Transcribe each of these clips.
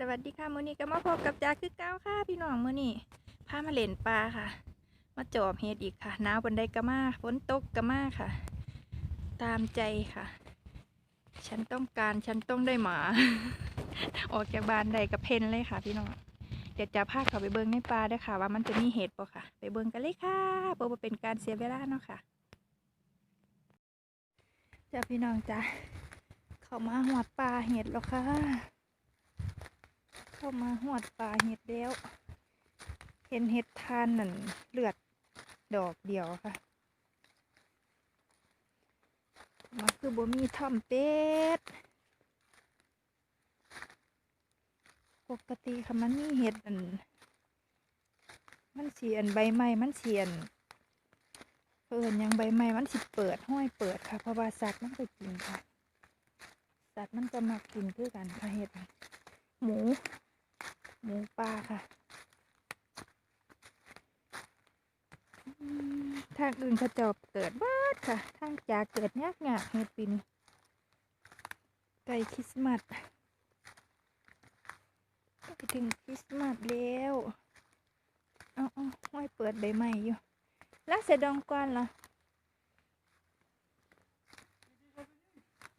สวัสดีค่ะมื้อนี้ก็มาพบกับจาคือเก้าค่ะพี่น้องมื้อนี้พามาเล่นปลาค่ะ มาจอบเฮ็ดอีกค่ะหนาวบนไดก็มาฝนตกก็มาค่ะ ตามใจค่ะ ฉันต้องการฉันต้องได้หมา ออกจากบ้านใดกับเพนเลยค่ะ พี่น้องเดี๋ยวจะพาเขาไปเบิ่งในป่าด้วยค่ะ ว่ามันจะมีเห็ดบ่ค่ะ ไปเบิ่งกันเลยค่ะเพื่อบ่เป็นการเสียเวลาเนาะค่ะจ้าพี่น้องจ้าเขามาหอดป่าเห็ดแล้วค่ะ เข้ามาหอดป่าเห็ดแล้ว เห็นเห็ดทานนั่นเลือดดอกเดียวค่ะมาคือบ่มีทอมเป็ด ปกติค่ะมันมีเห็ดอัน มันเสียนใบไม้มันเสียนเพิ่นยังใบไม้มันสิเปิดห้อยเปิดค่ะ เพราะว่าสัตว์มันก็กินค่ะ สัตว์มันก็มักกินคือกันค่ะเห็ดหมู หมูป่าค่ะ ทางอื่นเขาเจะเกิดบ้าดค่ะ ทางจากเกิดยากยากเฮ็ดปีนี้ใกล้คริสต์มาสใกล้ถึงคริสต์มาสแล้วเอาเอาห้อยเปิดใบใหม่อยู่ล้วเสดองก่อนเหรอ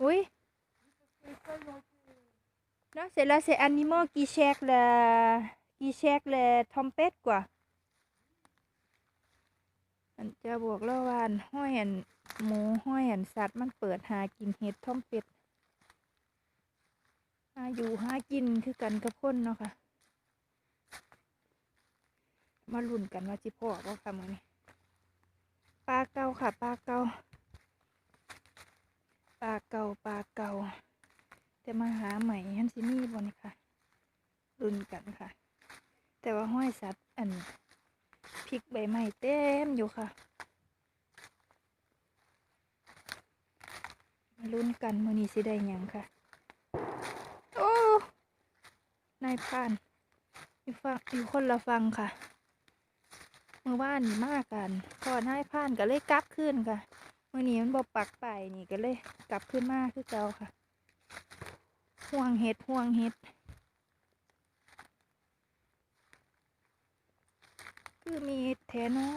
อุ้ย Non, celle-là, c'est animaux qui cherchent le, qui cherchent le trompette, quoi. มันจะบอกแล้วว่านห้อยอันหมูห้อยอันสัตว์มันเปิดหากินเห็ดทอมเป็ดหาอยู่หากินคือกันกับคนเนาะค่ะ มาลุ้นกันว่าจิพ่อว่าค่ะมือนี้ปลาเก่าค่ะปลาเก่าปลาเก่าปลาเก่า แต่มาหาใหม่ฮันซิมี่บนค่ะรุนกันค่ะ แต่ว่าห้อยสัตว์อันพริกใบไม้เต็มอยู่ค่ะมาลุ้นกันมือนี้สิได้ยังค่ะ โอ้นายพานอยู่ฟังอยู่คนละฟังค่ะเมื่อว่านี่มากกันพอนายพานก็เลยกลับขึ้นค่ะมือนี้มันบอกปักไปนี่ก็เลยกลับขึ้นมากคือเก่าค่ะ ห่วงเห็ดห่วงเห็ดคือมีแทนอ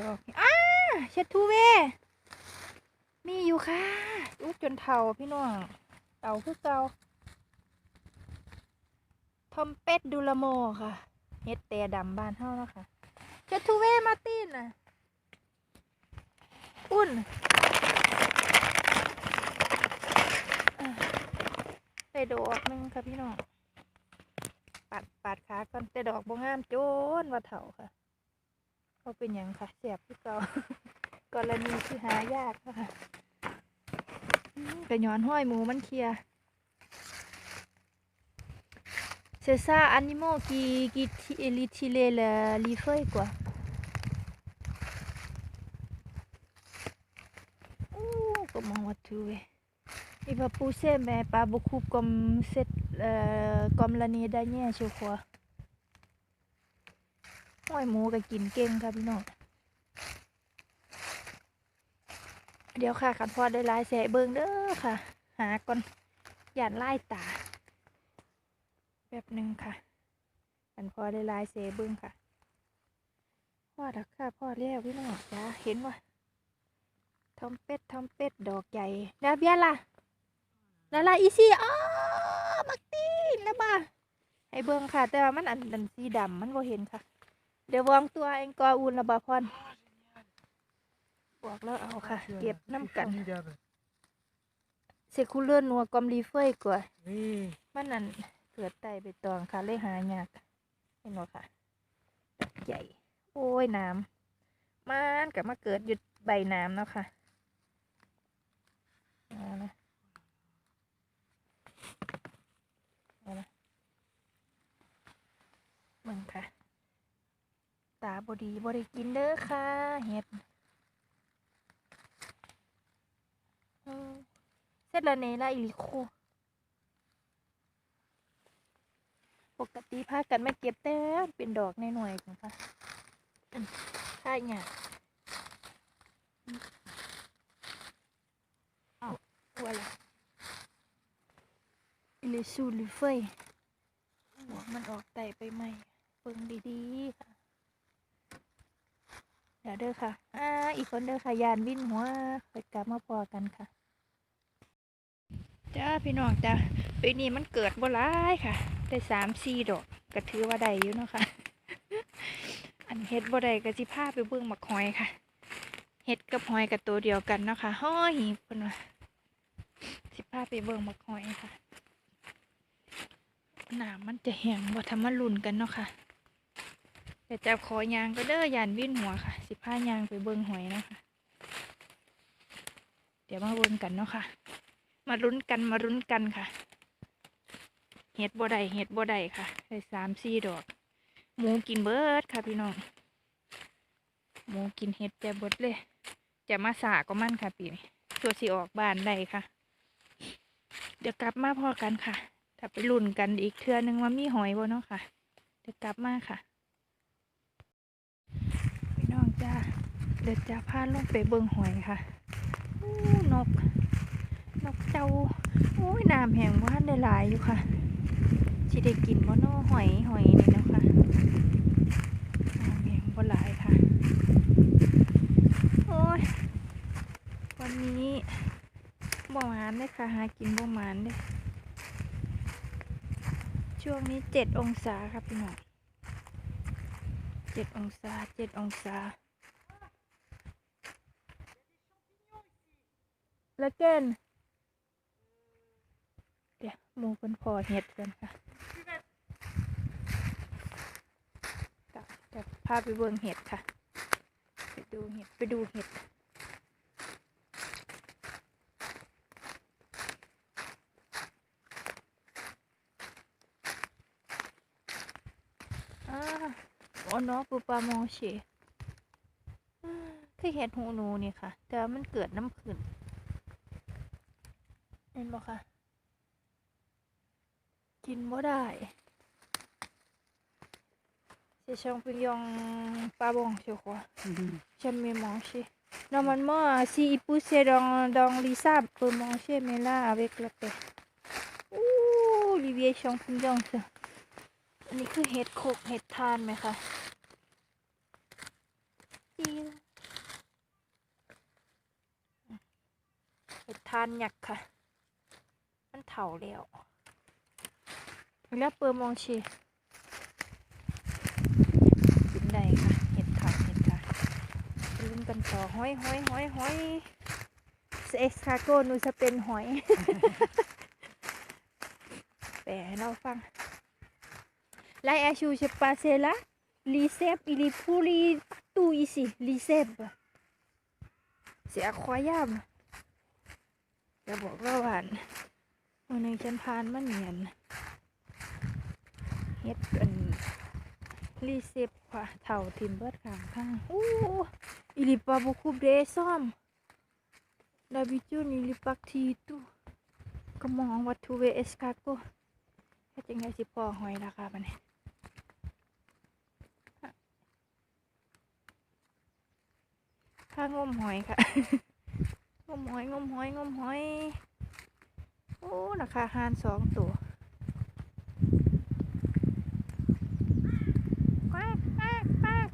ดอกอ้าเช็ดทูเว มีอยู่ค่ะอู้จนเทาพี่น้องเต่าคือเก่าทอมเป็ดดูลาโมค่ะเฮ็ดแต่ดำบ้านเฮาแล้วค่ะเช็ดทูเวมาตินน่ะอุ่น ได้ดอกนึงค่ะพี่น้องปัดปาดขาก่อนแต่ดอกบ่งามโจนว่าเถาค่ะเขาเป็นหยังค่ะเสียบที่เก่ากรณีที่หายากค่ะกระย้อนห้อยหมูมันเคลียเซซ่าอนิโมกีกีทิลิทิเลลลีเฟยกว่าโอ้ก็มองว่าทูเว Il va pousser, mais pas beaucoup comme, cette, euh, comme l'année dernière, je crois. ห้อยหมูก็กินเก่งค่ะพี่น้องเดี๋ยวค่ะขันพอได้ลายแสเบิงเด้อค่ะ หาก่อนหยาดไล่ตาแบบหนึ่งค่ะขันพอได้ลายแสเบิงค่ะพ่อดักค่ะพ่อเลี้ยวพี่น้องจ้าเห็นว่าทอมเป็ดทอมเป็ดดอกใหญ่ดาเบียล่ะ นั่นละอีซี่อ้อมักตีนแล้วบ่าให้เบิ่งค่ะ แต่ว่ามันอันอันสีดำมันบ่เห็นค่ะ เดี๋ยววางตัวเองกออุ่นละบ่าพรบอกแล้วเอาค่ะ เก็บน้ำกัน Formidable. เซคูเลอร์นัวกอมรีเฟยกว่า Oui. มันนั่นเกิดไตไปตองค่ะเลยหายากเห็นบ่ค่ะดอกใหญ่ โอ้ยน้ำมันกับมาเกิดอยู่ใบน้ำเนาะค่ะเอานะเอานะ มึงค่ะ ตาบดีบริกินเด้อค่ะ เห็ดเสร็จแล้วเนล่ะอิลิโคปกติพากันมาเก็บแต่เป็นดอกในหน่วยของค่ะใช่เนี่ยอ้าว voilà il est sous le feuille หัวมันออกไตไปไหม เบิ่งดีๆค่ะเดี๋ยวเด้อค่ะ อ่า อีกคนเด้อค่ะยานวิ่นหัวไปกลับมาพอกันค่ะ จ้าพี่น้องจ้าปีนี้มันเกิดบ่ร้ายค่ะ ได้สามสี่ดอกก็ถือว่าได้อยู่เนาะค่ะ อันเฮ็ดบ่ได้ก็สิพาไปเบิ่งหมักหอยค่ะ เฮ็ดกับหอยกับตัวเดียวกันเนาะค่ะห้อยเพิ่นว่าสิพาไปเบิ่งหมักหอยค่ะหน้ำมันจะแห้งบ่ทำมาลุนกันเนาะค่ะ แต่จับขอยางก็เด้อยานวิ่นหัวค่ะ สิพายางไปเบิ่งหอยนะคะ เดี๋ยวมาเบิ่งกันเนาะค่ะ มาลุ้นกันมาลุ้นกันค่ะ เห็ดบ่ได้เห็ดบ่ได้ค่ะได้สามสี่ดอก หมูกินเบิร์ดค่ะพี่น้อง หมูกินเห็ดแต่เบิดเลย จะมาสาก็มั่นค่ะปีนี้ตัวสิออกบานได้ค่ะ เดี๋ยวกลับมาพอกันค่ะ ถ้าไปลุ่นกันอีกเทือนึงว่ามีหอยบ่เนาะค่ะ เดี๋ยวกลับมาค่ะ พี่น้องจ้า เดี๋ยวจะพาลงไปเบิ่งหอยค่ะอู้นก นกเจ้าโอ้ยน้ำแห้งว่านได้หลายอยู่ค่ะสิได้กินบ่นอหอยหอยนี่นะคะน้ำแห้งบ่หลายค่ะ โอ้ย วันนี้บ่หมานเลยค่ะ หากินบ่หมานเลยช่วงนี้เจ็ดองศาครับพี่น้องเจ็ดองศาเจ็ดองศา แล้วเกนเดี๋ยวหมูเป็นพอเห็ดกันค่ะจะจะพาไปเบิ่งเห็ดค่ะ ไปดูเห็ด ไปดูเห็ดอ่าโอ้เนาะปูปลามองเชอ่าคือเห็ดหูหนูนี่ค่ะ แต่มันเกิดน้ำผื่น เห็นบ่ค่ะ กินบ่ได้ C'est champignon pas bon, je crois. Jamais mangé. Normalement, euh, s'il poussait dans, dans les sables, peut manger, mais là, avec la paix. Ouh, les vieilles champignons, ça. อันนี้คือเห็ดโคกเห็ดทานไหมคะอิ๊วเห็ดทานหยักค่ะมันเถาแล้วแล้วเปิดมองชีกินได้ค่ะเห็ดทานเห็ดทานไปลุ้นกันต่อห้อยห้อยห้อยห้อยเอ็กซ์คาโกนูจะเป็นหอยแปลให้เราฟัง Là, à, je suis passé là. L'ICEP, il est pourri partout ici. L'ICEP. C'est incroyable. จะบอกว่าวาน มือหนึ่งฉันพานมัเหนียนเฮ็ดเป็นรีเซปค่ะเถ่าทิมเบิร์ดขางข้างอู้อิลิปาบุคุเบรซ่อมดาบิจูนอิลิปักทีตุกมองวัตถุเวสกาโกแค่จังไงสิพอหอยราคาบัเนี่ยข้างมหอยค่ะ งมหอยงมหอยงมหอย โอ้ราคาหานสองตัวแควกแควกแควก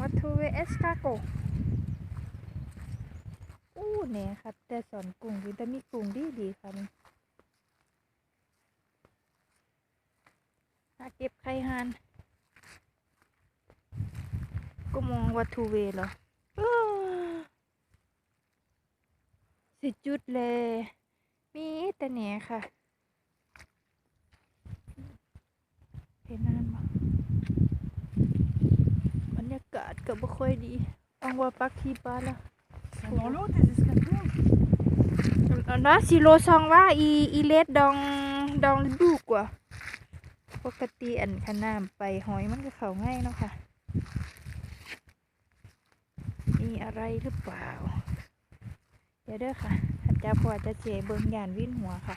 วัตถุเวสคาโกอู้เนี่ยค่ะแต่สอนกุ้งวิตามิกุ้งดีดีๆค่ะนี่หาเก็บไข่หาน ก็มองว่าทูเวเหรออ้า สิจุดเลย มีแต่แหนค่ะ เห็นนานบ่บรรยากาศก็บ่ค่อยดีอังว่าปักที่บ้านละ Sont dans l'eau, tes escargots นะสิโลซองว่าอีอีเลสดองดองดูกว่า ปกติอันขน้ำไปหอยมันก็เข้าง่ายเนาะค่ะ มีอะไรหรือเปล่า เดี๋ยวเด้อค่ะอาจารย์พอจะเจเบิงยานวิ่นหัวค่ะ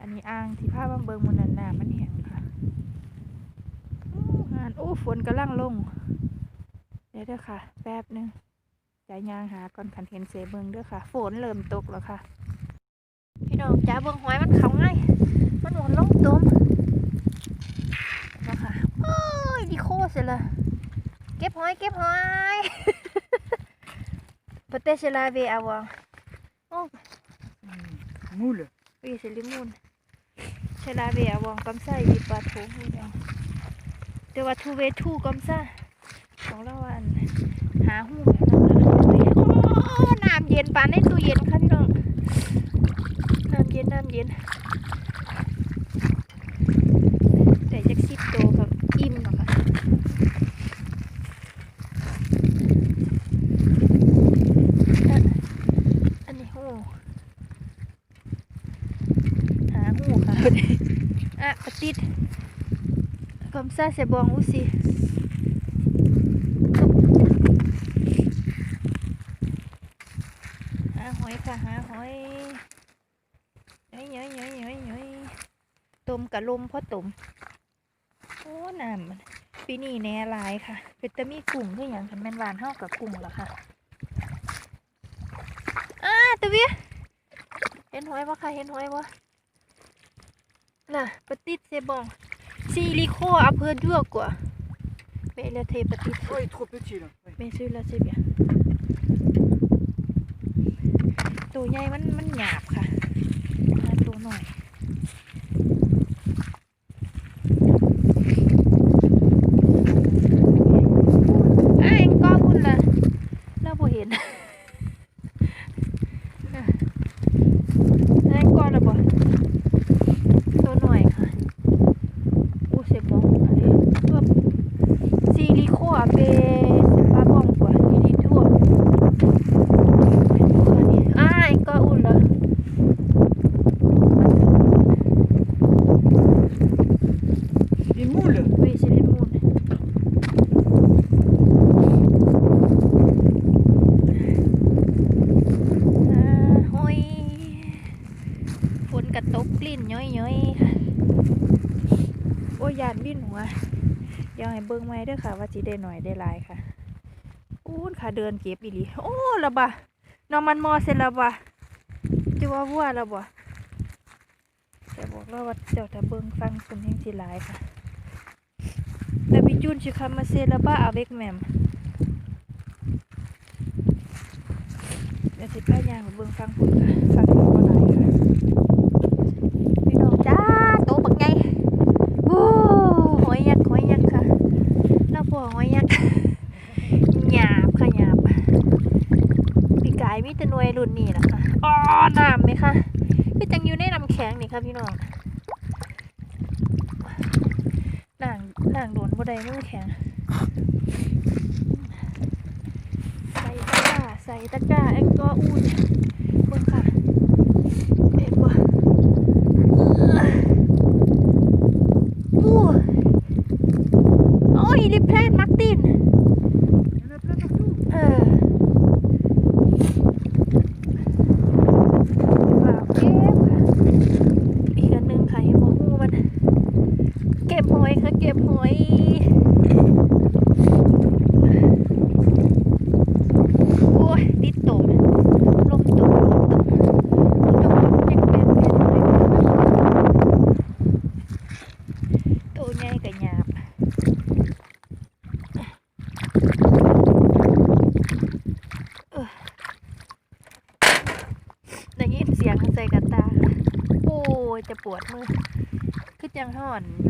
อันนี้อ่างที่ผ้าบางเบิงมันนันน้ำมันแห้งค่ะอู้งานโอ้ฝนกำลังลง เดี๋ยวเด้อค่ะ แป๊บหนึงจ่ายยางหาก่อนขันเห็นเสเบิงเด้อค่ะ ฝนเริ่มตกแล้วค่ะ พี่น้องจ้าเบิงหอยมันเขาง่ายมันหนลงต้มนะคะโอ้ยดีโคเสียละเก็บหอย เก็บหอย ปเตเชลาเวอาวองโอ้ Moule. Oui, c'est le monde. Je l'avais avant comme ça, il est pas trop bien. Tu vas trouver tout comme ça. ของเราอันหาหูแบบนั้นนะโอ้น้ำเย็นปานในตู้เย็นค่ะพี่น้องน้ำเย็นน้ำเย็นแต่จักสิบโตกับอิ่มหรอกค่ะอะอันนี้หู หาหูค่ะ อะติด comme ça c'est bon aussi หาหอยค่ะหาหอยย้อยย้อยย้อย ย้อยย้อยต้มกะลมเพราะต้มโอ้น้ำปีนี้แน่หลายค่ะ เป็นตะมีกุ้งคืออย่างคันแมนหวานเท่ากับกุ้งเหรอค่ะอ่าตะเวียเห็นหอยปะค่ะ เห็นหอยปะ Là, petite, c'est bon. Si il y croit un peu dur, quoi. Mais il était petite. Oh, il est trop petit là. Ouais. Mais celui-là, c'est bien. ตัวใหญ่มันมันหยาบค่ะหาตัวหน่อยอ้ายก็พุ่นละเราบ่เห็น อ้ายก็ละบ่ ตัวหน่อยค่ะโอ้เสียบองอะไรตัวซีลิโคอะเปเสียบาบองกว่าซีลิทั่วอันนี้อ่าไอ้ก็อุ่นละ Des moules. Oui, c'est les moules. À, hôi ฝนกระตกกลิ่นย้อยๆค่ะโอ้ยยานวิ่นหัว เบิ่งไว้เด้วยค่ะ ว่าสิได้หน่อยได้ลายค่ะอู้นค่ะเดินเก็บอีหลีโอ้ละบะน้องมันมอเสร็จละบะจะว่าวัวละบะแต่บอกแล้วว่าเจ้าถ้าเบิ่งฟังคนแห่งสิหลายค่ะ D'habitude, je ramassais là-bas avec même. เดี๋ยวสิป้ายางเบิ่งฟังผมค่ะฟังผมก็หลายค่ะพี่น้องจ้าโตบักไงโอ้หอยยักษ์หอยยักษ์ค่ะแล้วพอหอยยักษ์หยาบค่ะหยาบปีกาย มีแต่หน่วยรุ่นนี้นะคะอ๋อน้ำไหมคะพี่จังอยู่ในน้ำแข็งนี่ค่ะพี่น้องล่างล่างโดนบ่ได้น้ำแข็งใส่ตะกร้าใส่ตะกร้าแองกออูดเบิ่งค่ะเอ็ดบ่อู้โอ้ยดิเพลนมาร์ติน Il y en a plein partout. เออว้าวเก็บค่ะอีกอันหนึงค่ะเห็นบ่ฮู้มัน เก็บหอยค่ะเก็บหอย โอ้ยติดตมลมตมลมตมลมตมยังเป็นเป็นเลยตัวใหญ่กับหยาบเออได้ยินเสียงใส่กระตา โอ้ยจะปวดมือ คื อจังห่อน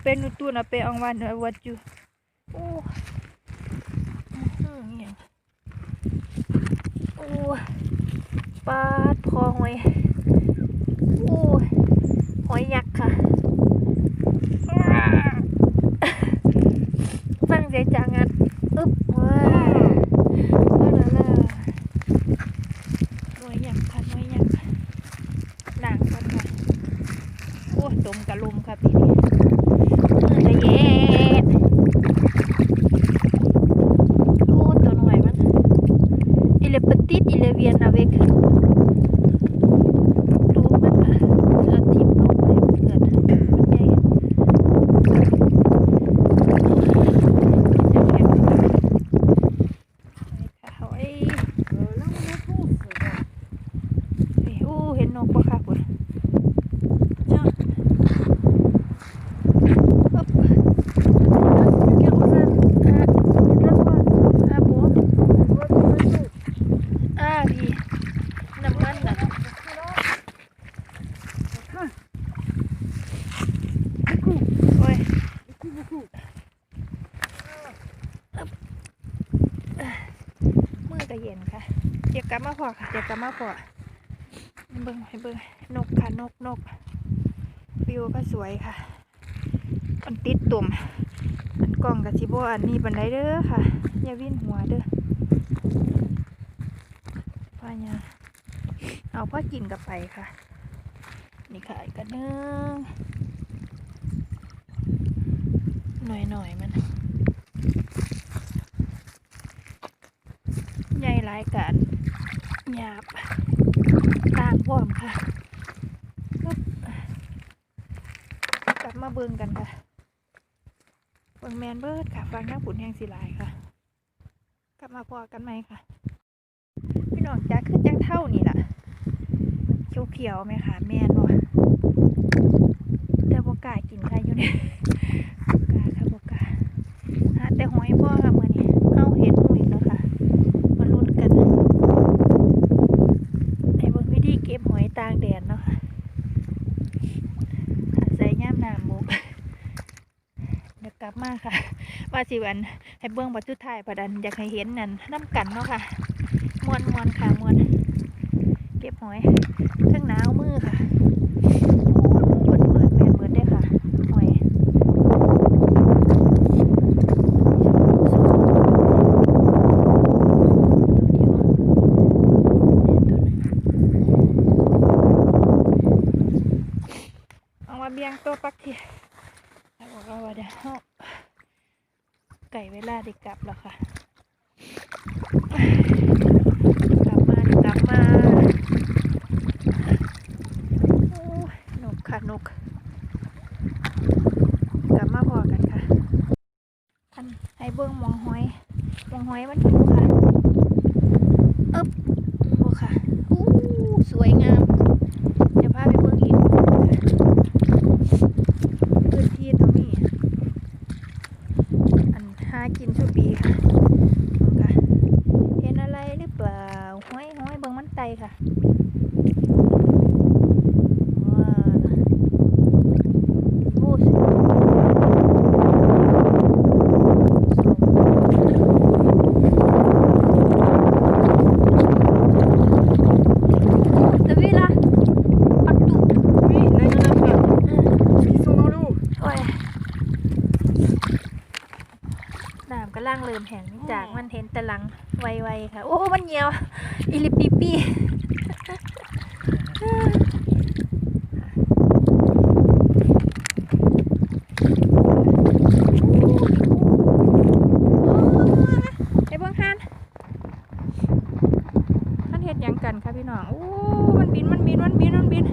Ape nutun ape ang wan wat ju. Oh. Hmm, yang. Oh. ปาดพอหอยโอ้ยหอยยักษ์ค่ะฟังเสียงจังอะอึ๊บว้าว้าลาลาหน่วยยักษ์ค่ะหน่วยยักษ์หนังกันค่ะ โอ้ยดมกระลุมค่ะปีนี้ มือจะเย็นโอ้ตัวหน่อยมัน il est petit il est bien avec ดูมันอะเอาทิ่มลงไปมันเกิดมันใหญ่จะแข็งค่ะไอ้ Euh, là, on enfonce. là. ไอ้โอ้เห็นนกปะค่ะคุณ Tiens. Hop. Là, c'est du kérosène. Ah, C'est de la droite. ah bon La droite, on va gauche. อ่าพี่น้ำมันน่ะ Parce que là, ça craint. Beaucoup, โอ้ย beaucoup, beaucoup. มือก็ เย็นค่ะเดี๋ยวกลับมาพอค่ะเดี๋ยวกลับมาพอให้เบิ่งให้เบิ่งนกค่ะนกนกวิวก็สวยค่ะมันติดตุ่มอันกล้องกับสิบอันนี้บันไดเด้อค่ะ อย่าวิ่นหัวเด้อพ่อเนี่ยเอาพ่อกินกับไปค่ะ นี่ค่ะอีกกันนึงหน่อยหน่อยๆมัน ใหญ่หลาย การหยาบต่างพร้อมค่ะกลับมาเบิ่งกันค่ะเบิ่งแมนเบิร์ดค่ะฟังน้าปุ่นแห่งสิลายค่ะ กลับมาพอกันไหมค่ะ พี่น้องจ้าคือจังเท่านี่ล่ะเขียวๆไหมค่ะแมนบ่แต่บกากินค่ะอยู่เนี่ยบกาค่ะบกาหาแต่หอยพ่อค่ะมื่อนี้เอาเห็ดหมูอีกแล้วค่ะ มาลุ้นกันในเบิ่งวิธีเก็บหอยตางแดดเนาะค่ะถ้าใส่ย่ามน้ำมุกากลับมาค่ะ ว่าสิวันให้เบื้องบรรสุดท้ายประดันอยากให้เห็นนั่นน้ำกันเนาะค่ะมวนมวนค่ะมวนเก็บหอยเครื่องหนาวมือค่ะโอ้ยเปิดเปิดแมนเปิดได้อค่ะ หอยเอามาเบียงตัวปักทีแล้วบอกว่าว่าเดี๋ยวเอาไก่เวลาได้กลับแล้ว ค่ะ กลับมาดิกลับมาโอ้ยนกค่ะนก กลับมาพอกันค่ะอันให้เบิ้งหมองหอยหมองหอยมันอยู่ค่ะอึ๊บโอ้ค่ะอู้สวยงาม เดี๋ยวพาไปเบิ้งอีกพื้นที่ตรงนี้ อันหากินชุปีค่ะ ว้าวโอ้ยตะวีละปักตุ Oui, là, il y en a plein. Ils sont dans l'eau. โอ้ยน้ำก็ล่างเริ่มแห้งจากมัน เห็นแต่หลังไวๆค่ะ โอ้ มันเหี่ยว อิลิปีปีไอ้เบิ้งฮันฮันเห็ดยังกันค่ะพี่น้องโอ้มันบิน มันบิน มันบิน มันบิน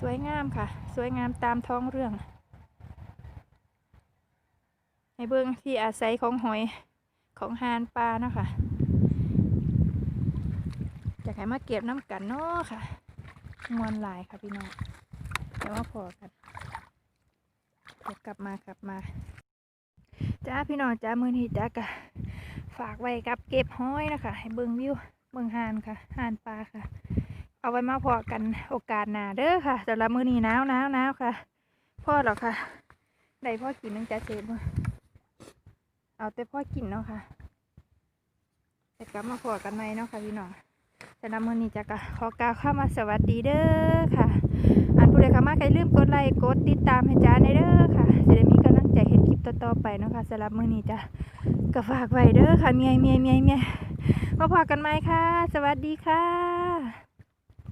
สวยงามค่ะ สวยงามตามท้องเรื่อง เบื้องที่อาศัยของหอยของหานปลาเนาะค่ะอยากให้มาเก็บน้ำกันเนาะค่ะมวนหลายค่ะพี่น้องเดี๋ยวมาพอกันเดี๋ยวกลับมากลับมาจ้าพี่น้องจ้ามือนี้จ้ากะฝากไว้กับเก็บห้อยนะคะ ให้เบิ่งวิวเบิ่งหานค่ะหานปลาค่ะ เอาไว้มาพอกันโอกาสหน้าเด้อค่ะสำหรับมือนี้หนาวหนาวหนาวค่ะพ่อหรอกค่ะได้พ่อกินนึงจะเสร็จบ่ เอาแต่พ่อกินเนาะค่ะจะกลับมาพอกันไหมเนาะค่ะพี่น้องสำหรับมื้อนี้จะกะขอกล่าวข้ามาสวัสดีเด้อค่ะอันผู้ใดเข้ามาใครลืมกดไลค์กดติดตามให้จ้าในเด้อค่ะจะได้มีกำลังใจเฮ็ดคลิปต่อๆไปเนาะค่ะสำหรับมื้อนี้จะก็ฝากไว้เด้อค่ะเมียเมียเมียเมียมาพอกันไหมค่ะ สวัสดีค่ะ